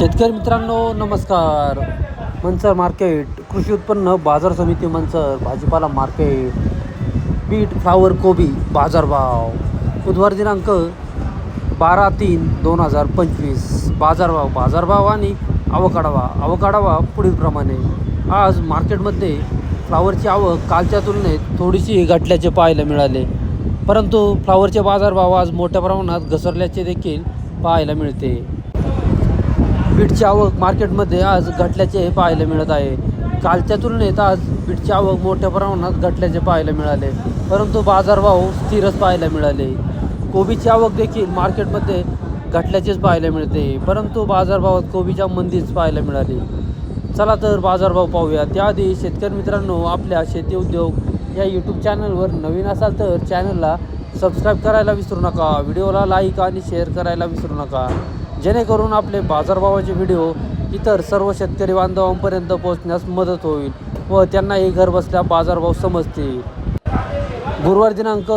शेतकरी मित्रांनो नमस्कार. मनसर मार्केट कृषी उत्पन्न बाजार समिती मंचर भाजीपाला मार्केट बीट फ्लावर कोबी बाजारभाव बुधवार दिनांक बारा तीन दोन हजार पंचवीस. बाजारभाव बाजारभाव आणि आवकाडावा आवकाडावा पुढीलप्रमाणे. आज मार्केटमध्ये फ्लावरची आवक कालच्या तुलनेत थोडीशी घटल्याचे पाहायला मिळाले. परंतु फ्लावरचे बाजारभाव आज मोठ्या प्रमाणात घसरल्याचे देखील पाहायला मिळते. बीटची आवक मार्केटमध्ये आज घटल्याचे पाहायला मिळत आहे. कालच्या तुलनेत आज बीटची आवक मोठ्या प्रमाणात घटल्याचे पाहायला मिळाले. परंतु बाजारभाव स्थिरच पाहायला मिळाले. कोबीची आवक देखील मार्केटमध्ये घटल्याचेच पाहायला मिळते. परंतु बाजारभावात कोबीच्या मंदीच पाहायला मिळाली. चला तर बाजारभाव पाहूया. त्याआधी शेतकरी मित्रांनो आपल्या शेती उद्योग या यूट्यूब चॅनलवर नवीन असाल तर चॅनलला सबस्क्राईब करायला विसरू नका. व्हिडिओला लाईक आणि शेअर करायला विसरू नका. जेणेकरून आपले बाजारभावाचे व्हिडिओ इतर सर्व शेतकरी बांधवांपर्यंत पोहोचण्यास मदत होईल व त्यांनाही घरबसल्या बाजारभाव समजतील. गुरुवार दिनांक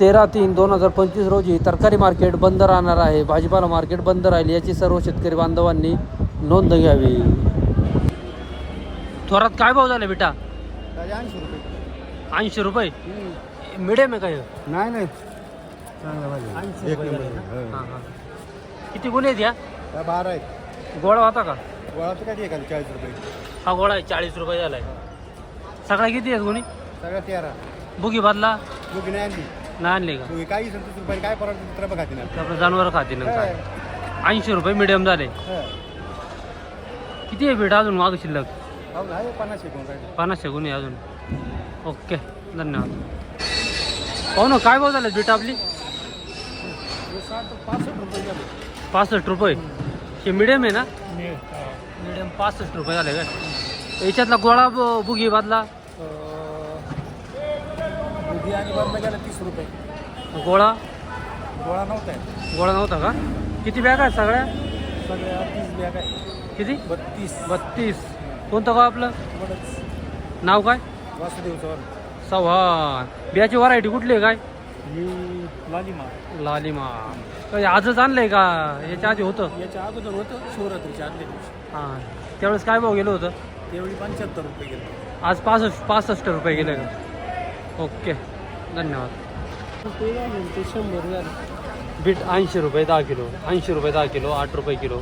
तेरा तीन दोन हजार पंचवीस रोजी तरकारी मार्केट बंद राहणार आहे. भाजीपाला मार्केट बंद राहील याची सर्व शेतकरी बांधवांनी नोंद घ्यावी. थोरात काय भाव झाले बेटा? ऐंशी रुपये. ऐंशी रुपये? मिडियम आहे काय नाही नाही. चांगला ऐंशी रुपये. हां हां. किती गुन्हे आहेत या? हा. बारा आहेत. गोळा होता का? गोळाचं काय एखादी चाळीस रुपये. हा गोळा आहे चाळीस रुपये झालाय. सगळ्या किती आहेत गुन्हे? सगळ्या तेरा. बुगी बदला? बुगी नाही आणली. नाही आणले का? बुगी काही सत्तीस रुपये काय परवडतं तर बघा तिला आपलं जनावर खाते नंतर ऐंशी रुपये मिडियम झाले. किती आहे भेट अजून माग शिल्लक? आहे पन्नास एक काय पन्नासशे गुन्हे अजून. ओके धन्यवाद. पाहू ना काय भाव झाले बीट आपली? साठ पासष्ट रुपये झाले. पासष्ट रुपये. हे मिडियम आहे ना? मिडियम पासष्ट रुपये झाले काय? याच्यातला गोळा बुगी बादला? बुगी आणि बंद गेला तीस रुपये. गोळा? गोळा नव्हता गोळा नव्हता का? किती बॅग आहेत सगळ्या? सगळ्या तीस बॅग आहे किती? बत्तीस. बत्तीस. कोणतं गाव आपलं? नाव काय? वासुदेव सर सव्हान बियाची व्हरायटी कुठली आहे काय? ही लालिमा. लालिमा. काय आजच आणलंय का? याच्या आधी होतं? याच्या अगोदर होतं शिवरात्रीच्या आदल्या दिवशी. हां. त्यावेळेस काय भाव गेलं होतं? त्यावेळी पंच्याहत्तर रुपये गेले. आज पासष्ट पासष्ट रुपये गेले का? ओके. धन्यवाद. ते शंभर झाले. बीट ऐंशी रुपये दहा किलो ऐंशी रुपये दहा किलो आठ रुपये किलो.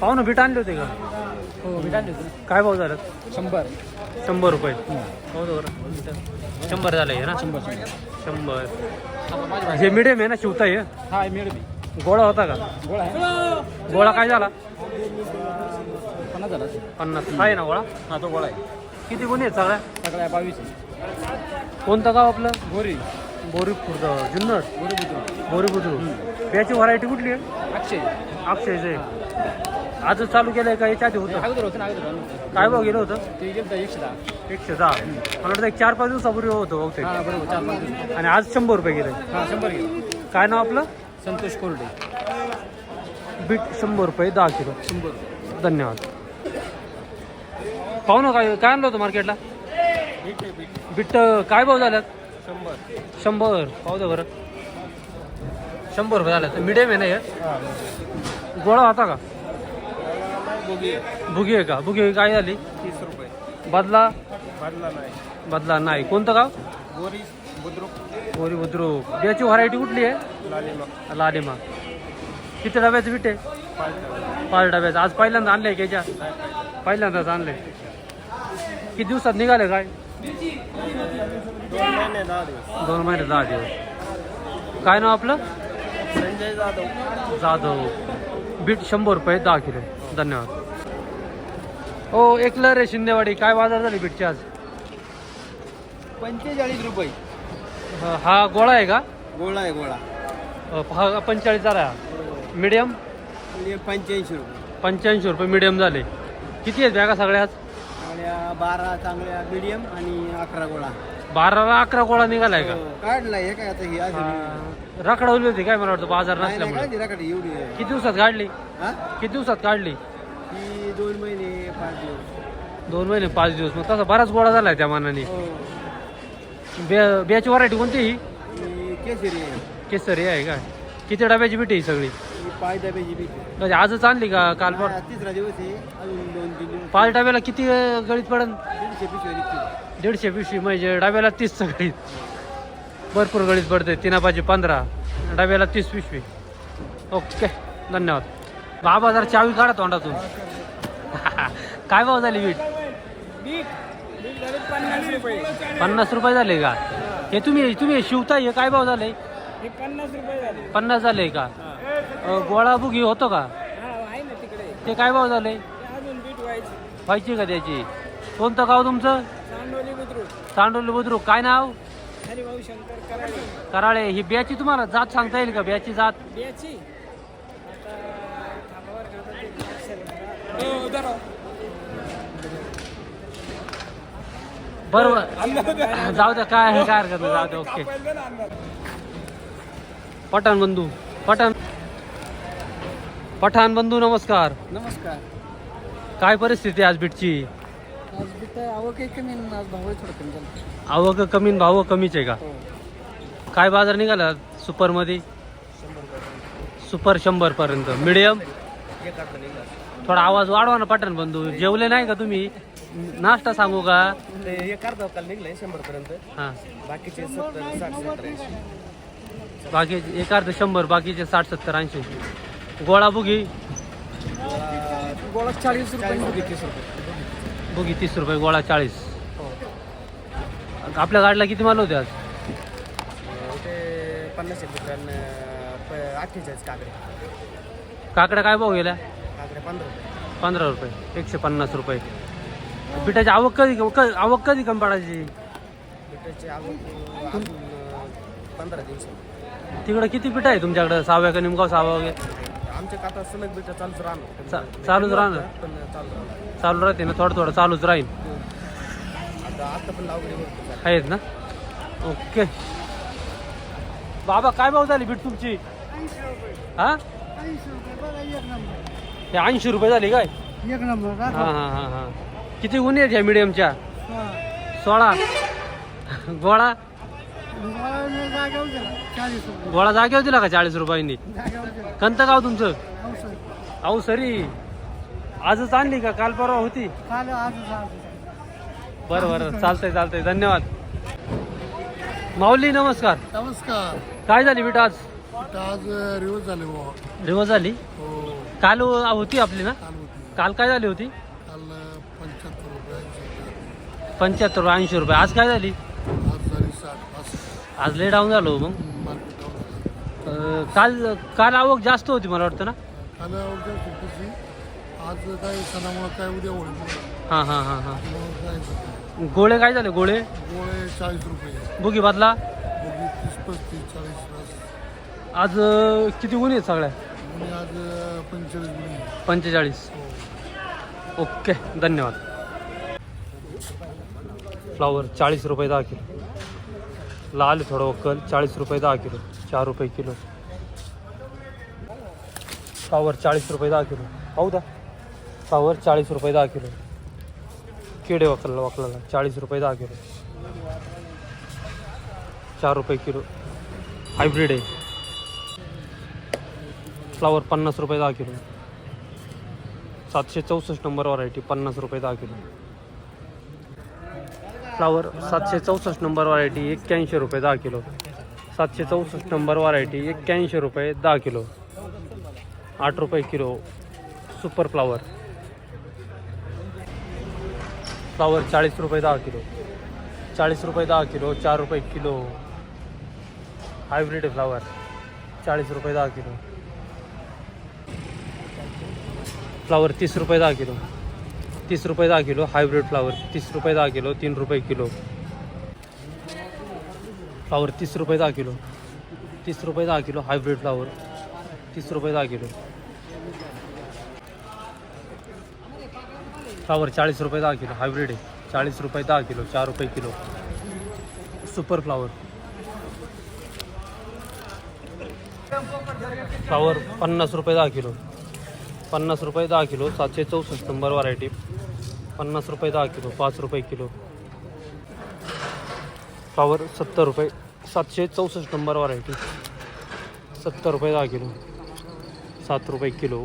पाहू ना बीट आणले होते का? हो काय भाव झालं? शंभर. शंभर रुपये. हो. बरं शंभर झालं आहे ना? शंभर शंभर. हे मिडियम आहे ना शिवताई हे? हा गोळा होता का? गोळा आहे. गोळा काय झाला? पन्नास झाला पन्नास. आहे ना गोळा? हा तो गोळा आहे. किती गुन्हे आहेत सगळ्या? सगळ्या बावीस कोणतं गाव आपलं? गोरी. बोरी खुर्द जुन्नर? गोरी बुद्रू बोरी याची व्हरायटी कुठली आहे? अक्षय. अक्षयचं आहे. आजच चालू केलंय का? याच्या आधी होतं. अगोदर होतं ना अगोदर होतं. काय भाव गेलं होतं? ते गेलं एकशे दहा. एकशे दहा. मला वाटतं एक चार पाच दिवसापूर्वी होतं बहुतेक. हा बरोबर चार पाच दिवस. आणि आज शंभर रुपये गेले. हा शंभर गेलं. काय नाव आपलं? संतोष कोरडे. बीट शंभर रुपये दहा किलो. शंभर. धन्यवाद. पाहू ना काय काय आणलं होतं मार्केटला बीट आहे बीट. बीट काय भाव झाल्यात? शंभर. शंभर. पाहू दे बरं. शंभर रुपये झाल्यात. मिडियम आहे ना हा? गोळा होता का? बुगी आहे का? बुगी काय झाली? तीस रुपये. बदला? भाडला नाही. बदला नाही. कोणतं गाव? गोरी बुद्रुक. गोरी बुद्रुक. याची व्हरायटी कुठली आहे? लालिमा. लालिमा. किती डब्याचं बीट आहे? पाच डब्याचं. आज पहिल्यांदा आणलंय का याच्या? पहिल्यांदाच आणलंय. किती दिवसात निघाले काय? दोन महिने दहा दिवस. दोन महिने दहा दिवस. काय नाव आपलं? संजय जाधव. जाधव. बीट शंभर रुपये दहा किलो. धन्यवाद. हो एकलं रे शिंदेवाडी. काय बाजार झाली बीटची आज? पंचेचाळीस रुपये. हा- हा गोळा आहे का? गोळा आहे गोळा. अ, हा पंचेचाळीस झाला. मीडियम म्हणजे पंच्याऐंशी रुपये. पंच्याऐंशी रुपये मीडियम झाले. किती आहेत बॅगा सगळ्यात चांगल्या बारा चांगल्या मीडियम आणि अकरा गोळा. बाराला अकरा गोळा निघालाय का? हो, काढलाय हे काय आता ही रखडवली होती काय मला वाटतं बाजार नाही, नाही, नसल्यामुळे. काढली राखाडी एवढी. आहे. किती दिवसात काढली? हा? किती दिवसात काढली? ही दोन महिने पाच दिवस. दोन महिने पाच दिवस. मग तसा बराच गोळा झालाय त्या मानाने. हो. बे बियाची व्हरायटी कोणती ही? ही केसरी आहे. केसरी आहे काय? किती डब्याची बीट आहे ही सगळी? ही पाच डब्याची आहे. म्हणजे आजच आणली का काल हा, तिसरा दिवस आहे. अजून दोन तीन दिवस. पाच डब्याला किती अं, गळीत पडन? दीडशे पिशवी निघतील दीडशे पिशवी म्हणजे डब्याला तीस गळीत भरपूर गळीत पडते तीन पाचशे पंधरा डब्याला तीस पिशवी. ओके धन्यवाद. बाबा जरा चावी काढा तोंडातून. काय भाव झाली बीट पन्नास रुपये झाले का? हे तुम्ही तुम्ही शिवताय हे काय भाव झाले? पन्नास रुपये पन्नास झाले का? गोळा बुगी होतो का? ते काय भाव झाले? व्हायची का त्याची? कोणतं गाव तुमचं? सांडोली बुद्रुक. काय नाव? कराळे. ही ब्याची तुम्हाला जात सांगता येईल का? ब्याची जात बियाची आता थांबावर का आता ते बरोबर. जाऊ द्या काय आहे, काय हरकत नाही जाऊ द्या ओके. पठाण बंधू पठाण. पठाण बंधू नमस्कार. नमस्कार. काय परिस्थिती आहे आज बीटची? आज बीट आवक कमी आणि आज भाव थोडं कमी झालं. आवक कमी न भाव कमीच आहे का? हो. काय बाजार निघाला सुपरमध्ये सुपर शंभर पर्यंत. मिडियम? थोडा आवाज वाढवा ना पठाण बंधू. जेवले नाही का तुम्ही? नाश्ता सांगू का? एक अर्धा काल निघलंय शंभर पर्यंत हां. बाकीचे सत्तर साठ सत्तर ऐंशी. बाकी एक अर्ध शंभर बाकीचे साठ सत्तर ऐंशी. गोळा बुगी. गोळा चाळीस रुपये. तीस रुपये. बुगी तीस रुपये गोळा चाळीस. आपल्या गाडीला किती माल होते आज? ते पन्नास एक अठ्ठेचाळीस काकडे. काकड्या काय भाव गेल्या? पंधरा रुपये. पंधरा रुपये एकशे पन्नास रुपये. पिठाची आवक कधी क- आवक कधी कमी पडायची? पंधरा दिवस तिकडं किती पिठं आहे तुमच्याकडं? सहाव्या का निमगाव सहावा वगैरे? आमच्या आता सलग बिटा चालूच राहणार. चा- चालूच राहणार? पण चालू राहणार. चालू राहते ना थोडं थोडं चालूच राहील. आता आता पण भरपूर आहेत ना? ओके. बाबा काय भाव झाली बीट तुमची? हा? हे ऐंशी रुपये झाली काय? एक नंबर हा हा हा हा. किती गुन्हे आहेत या मीडियमच्या सोळा. गोळा? चाळीस रुपये. गोळा जागेवर दिला का चाळीस रुपयांनी? कंत गाव तुमचं? अहो सरी आजच आणली का? काल परवा होती? काल आज बरं बरं. चालतंय चालतंय. धन्यवाद. माऊली नमस्कार. नमस्कार. काय झाली बेटा आज? इथं आज रिवर्स झाले बुवा. रिवर्स झाली? हो. काल होती आपली ना? काल होती. काल काय झाली होती? काल पंच्याहत्तर रुपये ऐंशी रुपये. पंच्याहत्तर ऐंशी रुपये. आज काय झाली? आज झाली साठ पासष्ट. आज ले डाऊन झालो मग. मार्केट डाऊन झालं. अं, काल काल आवक जास्त होती मला वाटतं ना? काल अवघ्या सुट्टीची आज काय सणामुळे काय उद्या होळी हां हां हां हां. काय गोळे काय झाले गोळे? गोळे चाळीस रुपये. बुगी बदला बघी तीस पस्तीस चाळीस पन्नास आज अं, किती गुन्हे आहेत सगळ्या? आज पंचेचाळीस गुणी पंचेचाळीस. ओके धन्यवाद. फ्लावर चाळीस रुपये दहा किलो. लाल थोडं वक्कल चाळीस रुपये दहा किलो. चार रुपये किलो. फ्लावर चाळीस रुपये दहा किलो. पाहू द्या. फ्लावर चाळीस रुपये दहा किलो. किडे वकलला वकलाला चाळीस रुपये दहा किलो. चार रुपये किलो. हायब्रिड आहे. फ्लावर पन्नास रुपये दहा किलो. सातशे चौसष्ट नंबर व्हरायटी पन्नास रुपये दहा किलो. फ्लावर सातशे चौसष्ट नंबर व्हरायटी एक्क्याऐंशी रुपये दहा किलो. सातशे चौसष्ट नंबर व्हरायटी एक्क्याऐंशी रुपये दहा किलो. आठ रुपये किलो सुपर फ्लावर फ्लावर चाळीस रुपये दहा किलो. चाळीस रुपये दहा किलो चार रुपये किलो. हायब्रिड फ्लावर चाळीस रुपये दहा किलो. फ्लावर तीस रुपये दहा किलो. तीस रुपये दहा किलो हायब्रिड फ्लावर तीस रुपये दहा किलो तीन रुपये किलो. फ्लावर तीस रुपये दहा किलो. तीस रुपये दहा किलो हायब्रिड फ्लावर तीस रुपये दहा किलो. फ्लावर चाळीस रुपये दहा किलो हायब्रिड आहे. चाळीस रुपये दहा किलो चार रुपये किलो. सुपर फ्लावर फ्लावर पन्नास रुपये दहा किलो. पन्नास रुपये दहा किलो सातशे चौसष्ट नंबर व्हरायटी पन्नास रुपये दहा किलो पाच रुपये किलो. फ्लावर सत्तर रुपये सातशे चौसष्ट नंबर व्हरायटी सत्तर रुपये दहा किलो सात रुपये किलो.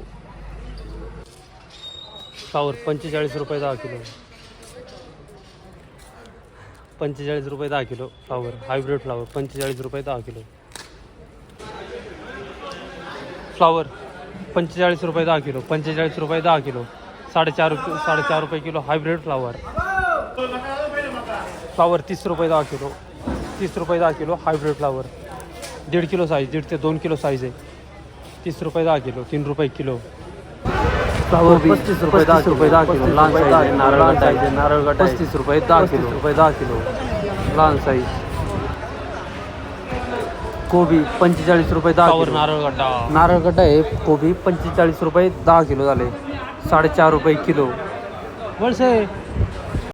फ्लावर पंचेचाळीस रुपये दहा किलो. पंचेचाळीस रुपये दहा किलो फ्लावर हायब्रिड फ्लावर पंचेचाळीस रुपये दहा किलो. फ्लावर पंचेचाळीस रुपये दहा किलो पंचेचाळीस रुपये दहा किलो साडेचार रुपये साडेचार रुपये किलो हायब्रिड फ्लावर फ्लावर तीस रुपये दहा किलो तीस रुपये दहा किलो हायब्रिड फ्लावर दीड किलो साईज दीड ते दोन किलो साईज आहे. तीस रुपये दहा किलो तीन रुपये किलो. फ्लावर पस्तीस रुपये दहा रुपये दहा किलो. लहान साईज आहे नारळ साईज आहे नारळ पस्तीस रुपये दहा किलो. रुपये दहा किलो. लहान साईज कोबी पंचेचाळीस रुपये दहा किलो. नारळ गड्डा नारळ गड्डा आहे कोबी पंचेचाळीस रुपये दहा किलो झाले. साडेचार रुपये किलो. वळसे